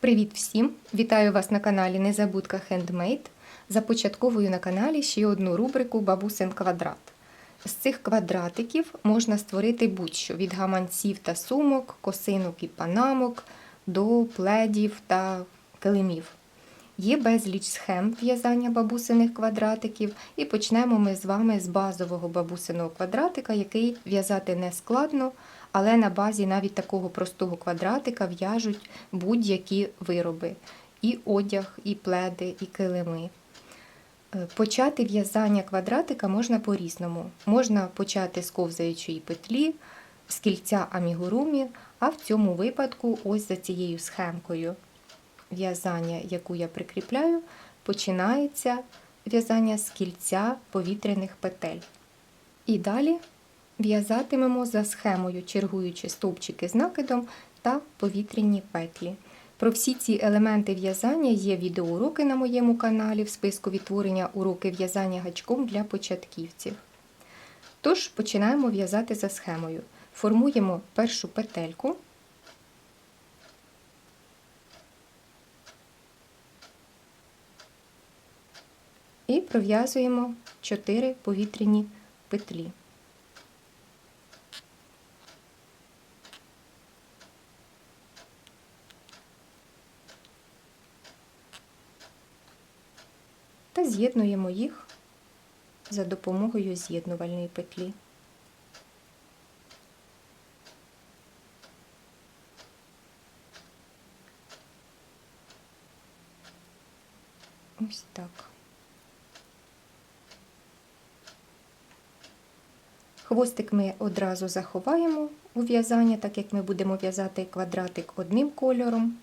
Привіт всім! Вітаю вас на каналі Незабудка Хендмейд. Започатковую на каналі ще одну рубрику Бабусин квадрат. З цих квадратиків можна створити будь-що від гаманців та сумок, косинок і панамок до пледів та килимів. Є безліч схем в'язання бабусиних квадратиків, і почнемо ми з вами з базового бабусиного квадратика, який в'язати не складно, але на базі навіть такого простого квадратика в'яжуть будь-які вироби: і одяг, і пледи, і килими. Е, Почати в'язання квадратика можна по-різному. Можна почати з ковзаючої петлі, з кільця амігурумі, а в цьому випадку, ось за цією схемкою в'язання, яку я прикріпляю, починається в'язання з кільця повітряних петель. І далі в'язатимемо за схемою, чергуючи стовпчики з накидом та повітряні петлі. Про всі ці елементи в'язання є відеоуроки на моєму каналі в списку відтворення уроки в'язання гачком для початківців. Тож починаємо в'язати за схемою. Формуємо першу петельку. І пров'язуємо 4 повітряні петлі. Та з'єднуємо їх за допомогою з'єднувальної петлі. Ось так. Хвостик ми одразу заховаємо у в'язання, так як ми будемо в'язати квадратик одним кольором,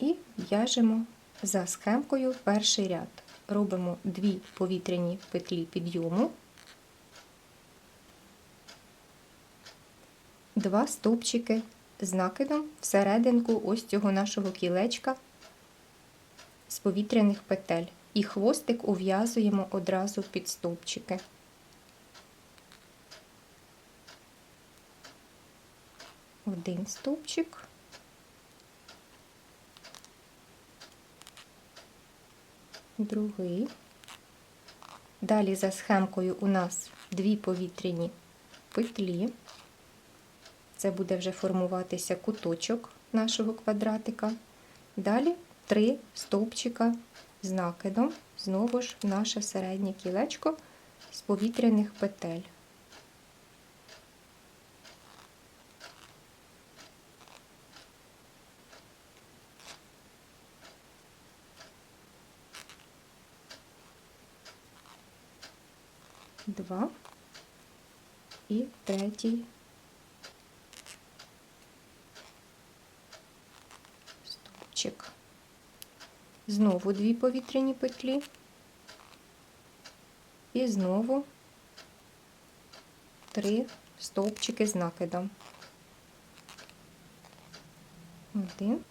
і в'яжемо за схемкою перший ряд. Робимо дві повітряні петлі підйому, два стовпчики з накидом всерединку ось цього нашого кілечка з повітряних петель. І хвостик ув'язуємо одразу під стовпчики. один стовпчик. Другий. Далі за схемкою у нас дві повітряні петлі. Це буде вже формуватися куточок нашого квадратика. Далі три стовпчика з накидом, знову ж наше середнє кілечко з повітряних петель. Два і третій стовпчик. Знову дві повітряні петлі і знову три стовпчики з накидом. Один.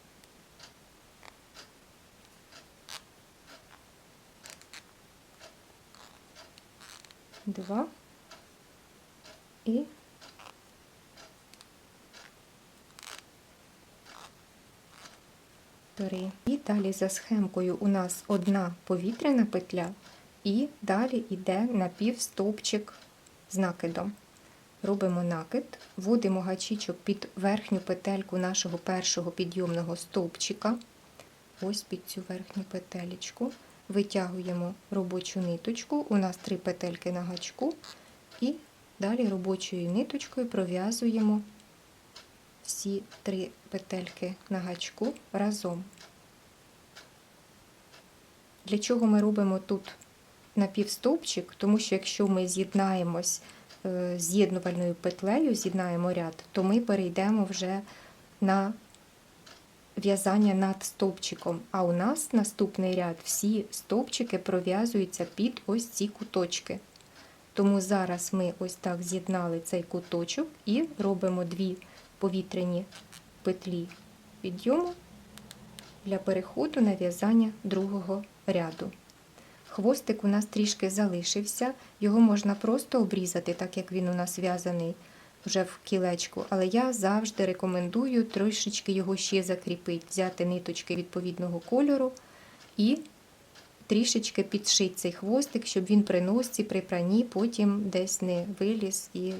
Два і три. І далі за схемкою у нас одна повітряна петля, і далі йде напівстовпчик з накидом. Робимо накид, вводимо гачичок під верхню петельку нашого першого підйомного стовпчика, ось під цю верхню петелечку витягуємо робочу ниточку, у нас три петельки на гачку, і далі робочою ниточкою пров'язуємо всі три петельки на гачку разом. Для чого ми робимо тут напівстовпчик? Тому що якщо ми з'єднаємось е, з'єднувальною петлею, з'єднаємо ряд, то ми перейдемо вже на в'язання над стовпчиком, а у нас наступний ряд всі стовпчики пров'язуються під ось ці куточки. Тому зараз ми ось так з'єднали цей куточок і робимо дві повітряні петлі підйому для переходу на в'язання другого ряду. Хвостик у нас трішки залишився, його можна просто обрізати, так як він у нас в'язаний вже в кілечку, але я завжди рекомендую трошечки його ще закріпити, взяти ниточки відповідного кольору і трішечки підшити цей хвостик, щоб він при носці, при пранні потім десь не виліз і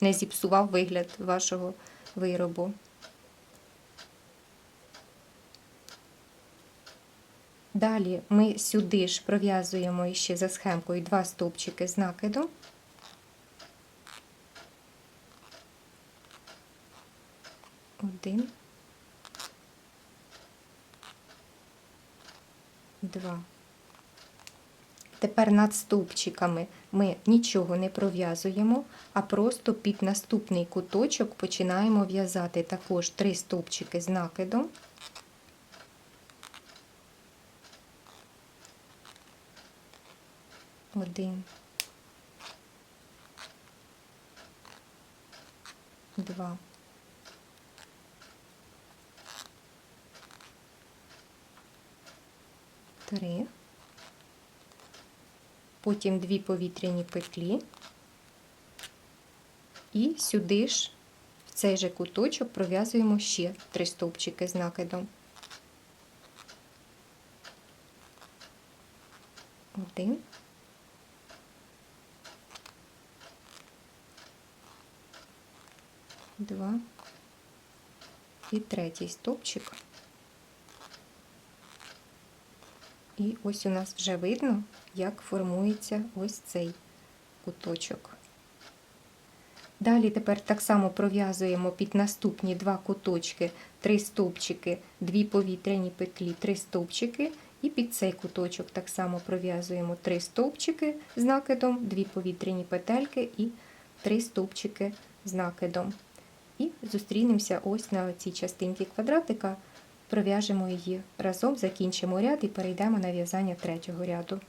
не зіпсував вигляд вашого виробу. Далі ми сюди ж пров'язуємо ще за схемкою два стовпчики з накидом. Один. Два. Тепер над стовпчиками ми нічого не пров'язуємо, а просто під наступний куточок починаємо в'язати також три стовпчики з накидом. Один. Два. Три. Потім дві повітряні петлі. І сюди ж, в цей же куточок, пров'язуємо ще три стовпчики з накидом. Один. Два. І третій стовпчик. І ось у нас вже видно, як формується ось цей куточок. Далі тепер так само пров'язуємо під наступні два куточки, три стовпчики, дві повітряні петлі, три стовпчики, і під цей куточок так само пров'язуємо три стовпчики з накидом, дві повітряні петельки і три стовпчики з накидом. І зустрінемося ось на цій частинці квадратика, пров'яжемо її разом, закінчимо ряд і перейдемо на в'язання третього ряду.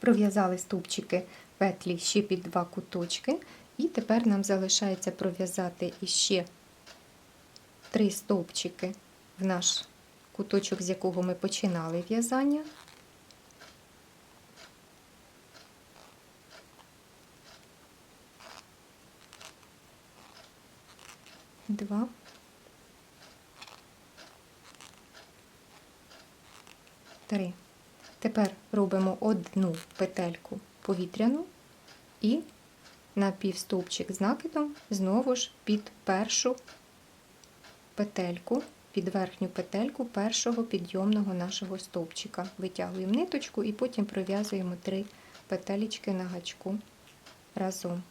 Пров'язали стовпчики петлі ще під два куточки, і тепер нам залишається пров'язати іще три стовпчики в наш куточок, з якого ми починали в'язання. Два. Три. Тепер робимо одну петельку повітряну і на півстовпчик з накидом знову ж під першу петельку, під верхню петельку першого підйомного нашого стовпчика. Витягуємо ниточку і потім пров'язуємо три петелечки на гачку разом.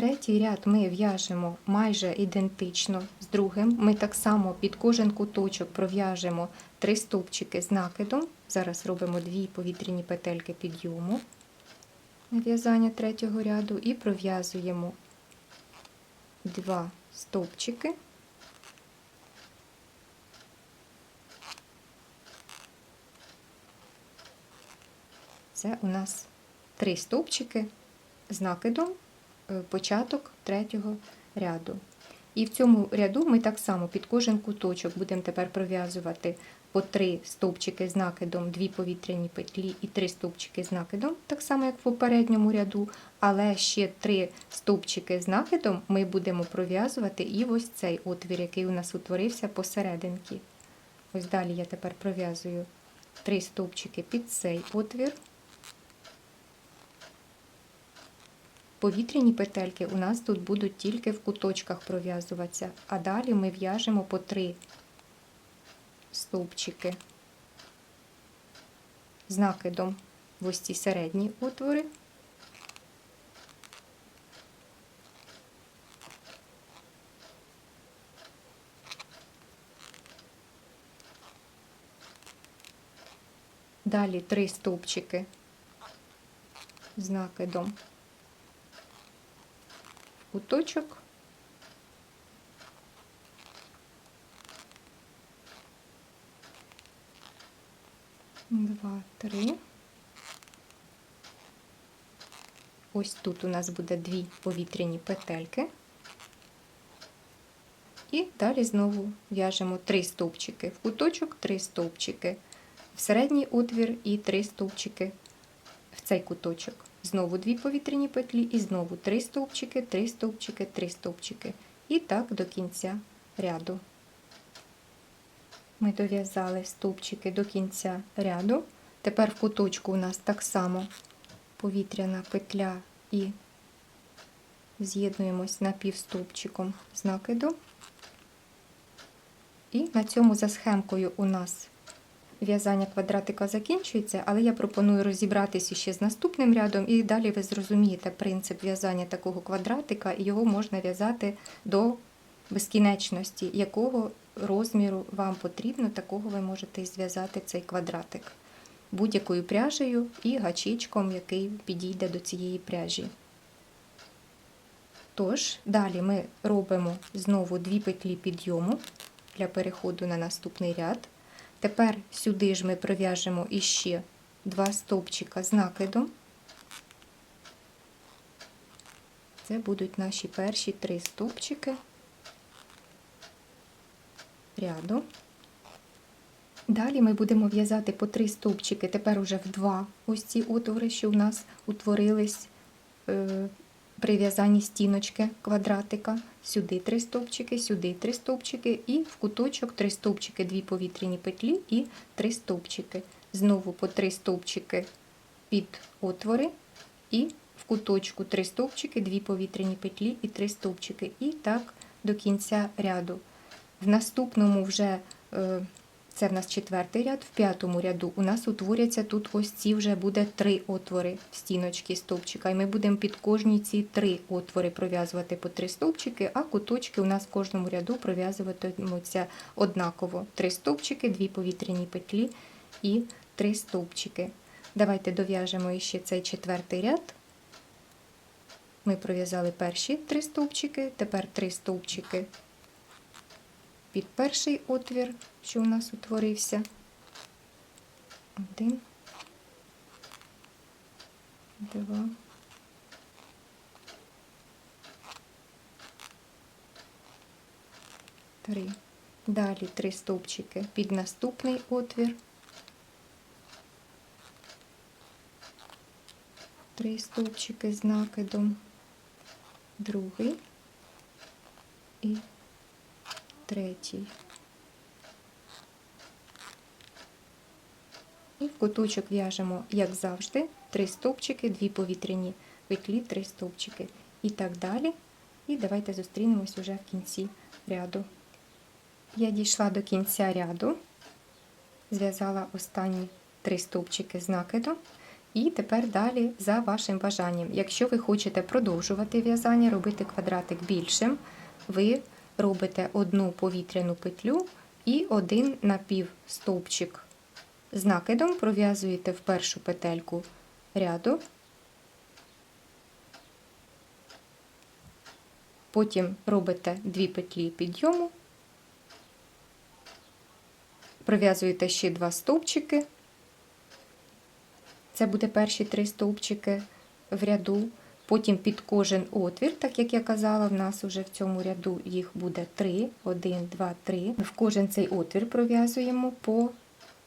Третій ряд ми в'яжемо майже ідентично з другим. Ми так само під кожен куточок пров'яжемо три стовпчики з накидом. Зараз робимо дві повітряні петельки підйому на в'язання третього ряду і пров'язуємо два стовпчики. Це у нас три стовпчики з накидом початок третього ряду. І в цьому ряду ми так само під кожен куточок будемо тепер пров'язувати по три стовпчики з накидом, дві повітряні петлі і три стовпчики з накидом, так само, як в попередньому ряду, але ще три стовпчики з накидом ми будемо пров'язувати і ось цей отвір, який у нас утворився посерединки. Ось далі я тепер пров'язую три стовпчики під цей отвір. Повітряні петельки у нас тут будуть тільки в куточках пров'язуватися, а далі ми в'яжемо по три стовпчики з накидом в ось ці середні отвори. Далі три стовпчики з накидом куточок. Два, три. Ось тут у нас буде дві повітряні петельки. І далі знову в'яжемо три стовпчики в куточок, три стовпчики в середній отвір і три стовпчики в цей куточок. Знову дві повітряні петлі, і знову три стовпчики, три стовпчики, три стовпчики. І так до кінця ряду. Ми дов'язали стовпчики до кінця ряду. Тепер в куточку у нас так само повітряна петля і з'єднуємось напівстовпчиком з накиду. І на цьому за схемкою у нас в'язання квадратика закінчується, але я пропоную розібратися ще з наступним рядом, і далі ви зрозумієте принцип в'язання такого квадратика, і його можна в'язати до безкінечності, якого розміру вам потрібно, такого ви можете зв'язати цей квадратик будь-якою пряжею і гачечком, який підійде до цієї пряжі. Тож, далі ми робимо знову дві петлі підйому для переходу на наступний ряд. Тепер сюди ж ми пров'яжемо іще два стовпчика з накидом. Це будуть наші перші три стовпчики ряду. Далі ми будемо в'язати по три стовпчики, тепер уже в два ось ці отвори, що в нас утворились при в'язанні стіночки квадратика. Сюди три стовпчики, сюди три стовпчики, і в куточок три стовпчики, дві повітряні петлі і три стовпчики. Знову по три стовпчики під отвори, і в куточку три стовпчики, дві повітряні петлі і три стовпчики. І так до кінця ряду. В наступному вже е, це в нас четвертий ряд, в п'ятому ряду у нас утворяться тут ось ці вже буде три отвори в стіночки стовпчика. І ми будемо під кожні ці три отвори пров'язувати по три стовпчики, а куточки у нас в кожному ряду пров'язуватимуться однаково. Три стовпчики, дві повітряні петлі і три стовпчики. Давайте дов'яжемо ще цей четвертий ряд. Ми пров'язали перші три стовпчики, тепер три стовпчики під перший отвір, що у нас утворився. Один, два. Три. Далі три стовпчики під наступний отвір. Три стовпчики з накидом, другий і третій. І в куточок в'яжемо, як завжди, три стовпчики, дві повітряні петлі, три стовпчики. І так далі. І давайте зустрінемось уже в кінці ряду. Я дійшла до кінця ряду, зв'язала останні три стовпчики з накидом. І тепер далі за вашим бажанням. Якщо ви хочете продовжувати в'язання, робити квадратик більшим, ви робите одну повітряну петлю і один напівстовпчик з накидом пров'язуєте в першу петельку ряду, потім робите дві петлі підйому, пров'язуєте ще два стовпчики. Це буде перші три стовпчики в ряду. Потім під кожен отвір, так як я казала, в нас вже в цьому ряду їх буде 3, 1, 2, 3. В кожен цей отвір пров'язуємо по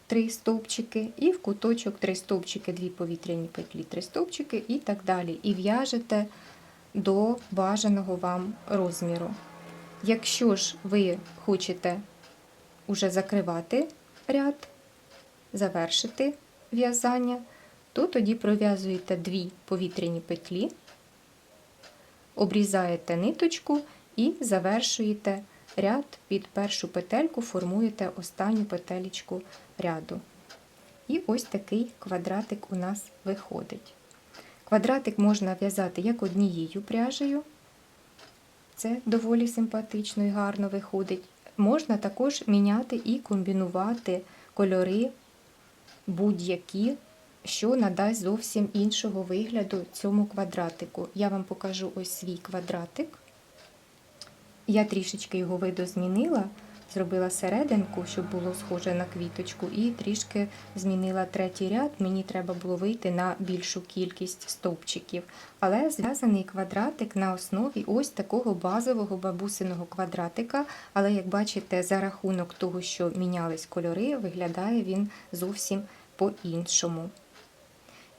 3 стовпчики, і в куточок 3 стовпчики, 2 повітряні петлі, 3 стовпчики і так далі. І в'яжете до бажаного вам розміру. Якщо ж ви хочете уже закривати ряд, завершити в'язання, то тоді пров'язуєте дві повітряні петлі обрізаєте ниточку і завершуєте ряд під першу петельку, формуєте останню петелечку ряду. І ось такий квадратик у нас виходить. Квадратик можна в'язати як однією пряжею, це доволі симпатично і гарно виходить. Можна також міняти і комбінувати кольори будь-які що надасть зовсім іншого вигляду цьому квадратику. Я вам покажу ось свій квадратик. Я трішечки його видозмінила, зробила серединку, щоб було схоже на квіточку, і трішки змінила третій ряд. Мені треба було вийти на більшу кількість стовпчиків. Але зв'язаний квадратик на основі ось такого базового бабусиного квадратика. Але, як бачите, за рахунок того, що мінялись кольори, виглядає він зовсім по-іншому.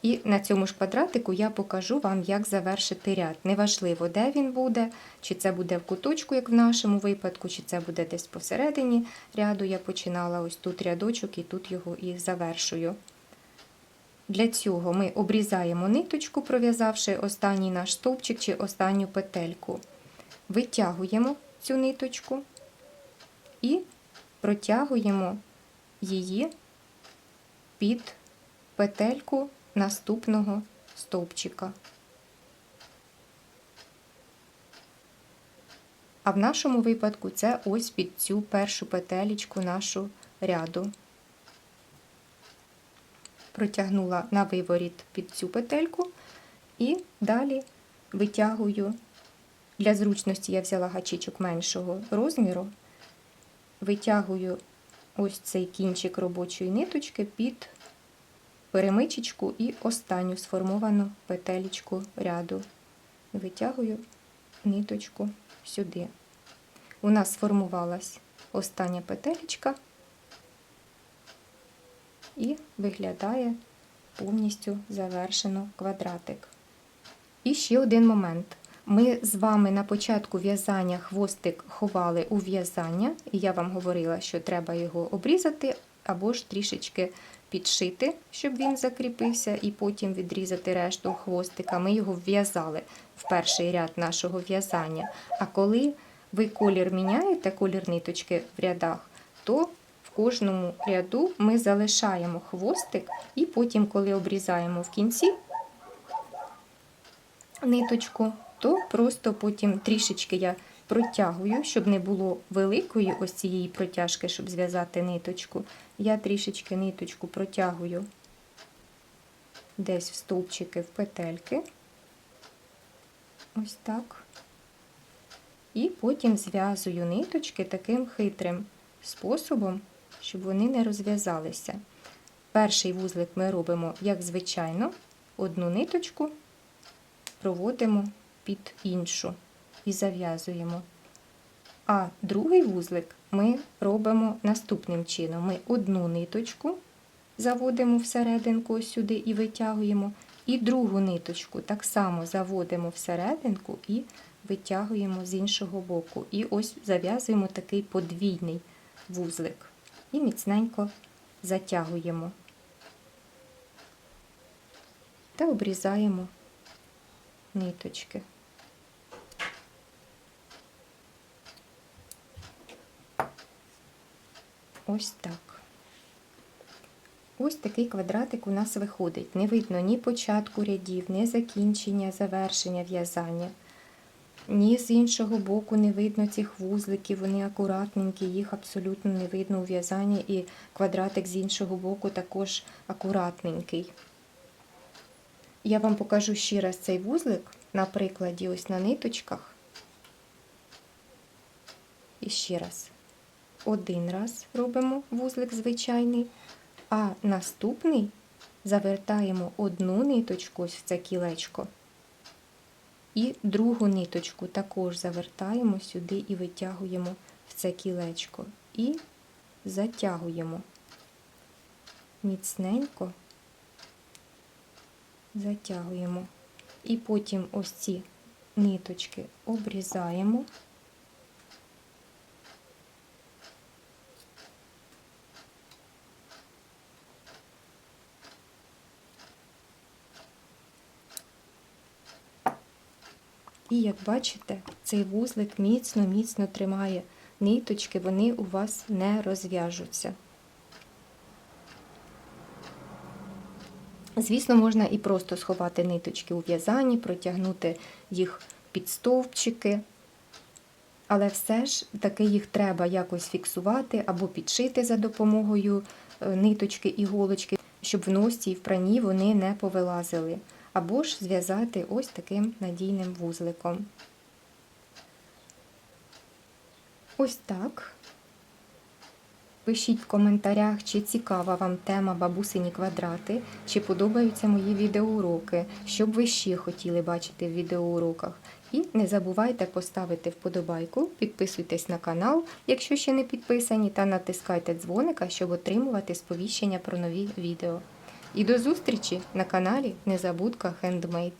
І на цьому ж квадратику я покажу вам, як завершити ряд. Неважливо, де він буде, чи це буде в куточку, як в нашому випадку, чи це буде десь посередині ряду. Я починала ось тут рядочок і тут його і завершую. Для цього ми обрізаємо ниточку, пров'язавши останній наш стовпчик чи останню петельку. Витягуємо цю ниточку і протягуємо її під петельку наступного стовпчика. А в нашому випадку це ось під цю першу петелечку нашу ряду. Протягнула на виворіт під цю петельку і далі витягую. Для зручності я взяла гачичок меншого розміру, витягую ось цей кінчик робочої ниточки під перемичечку і останню сформовану петелечку ряду. Витягую ниточку сюди. У нас сформувалась остання петелечка і виглядає повністю завершено квадратик. І ще один момент. Ми з вами на початку в'язання хвостик ховали у в'язання, і я вам говорила, що треба його обрізати або ж трішечки підшити, щоб він закріпився, і потім відрізати решту хвостика. Ми його в'язали в перший ряд нашого в'язання. А коли ви колір міняєте, колір ниточки в рядах, то в кожному ряду ми залишаємо хвостик, і потім, коли обрізаємо в кінці ниточку, то просто потім трішечки я протягую, щоб не було великої ось цієї протяжки, щоб зв'язати ниточку. Я трішечки ниточку протягую десь в стовпчики, в петельки. Ось так. І потім зв'язую ниточки таким хитрим способом, щоб вони не розв'язалися. Перший вузлик ми робимо, як звичайно, одну ниточку проводимо під іншу і зав'язуємо. А другий вузлик ми робимо наступним чином. Ми одну ниточку заводимо всерединку сюди і витягуємо, і другу ниточку так само заводимо всерединку і витягуємо з іншого боку. І ось зав'язуємо такий подвійний вузлик. І міцненько затягуємо та обрізаємо ниточки. Ось так. Ось такий квадратик у нас виходить. Не видно ні початку рядів, ні закінчення, завершення в'язання. Ні з іншого боку не видно цих вузликів, вони акуратненькі, їх абсолютно не видно у в'язанні, і квадратик з іншого боку також акуратненький. Я вам покажу ще раз цей вузлик на прикладі, ось на ниточках. І ще раз. Один раз робимо вузлик звичайний, а наступний завертаємо одну ниточку ось в це кілечко. І другу ниточку також завертаємо сюди і витягуємо в це кілечко. І затягуємо міцненько, затягуємо. І потім ось ці ниточки обрізаємо. І як бачите, цей вузлик міцно-міцно тримає ниточки, вони у вас не розв'яжуться. Звісно, можна і просто сховати ниточки у в'язанні, протягнути їх під стовпчики, але все ж таки їх треба якось фіксувати або підшити за допомогою е, ниточки іголочки, щоб в носі і в прані вони не повилазили або ж зв'язати ось таким надійним вузликом. Ось так. Пишіть в коментарях, чи цікава вам тема бабусині квадрати, чи подобаються мої відеоуроки, що б ви ще хотіли бачити в відеоуроках. І не забувайте поставити вподобайку, підписуйтесь на канал, якщо ще не підписані, та натискайте дзвоника, щоб отримувати сповіщення про нові відео. І до зустрічі на каналі Незабудка Хендмейд.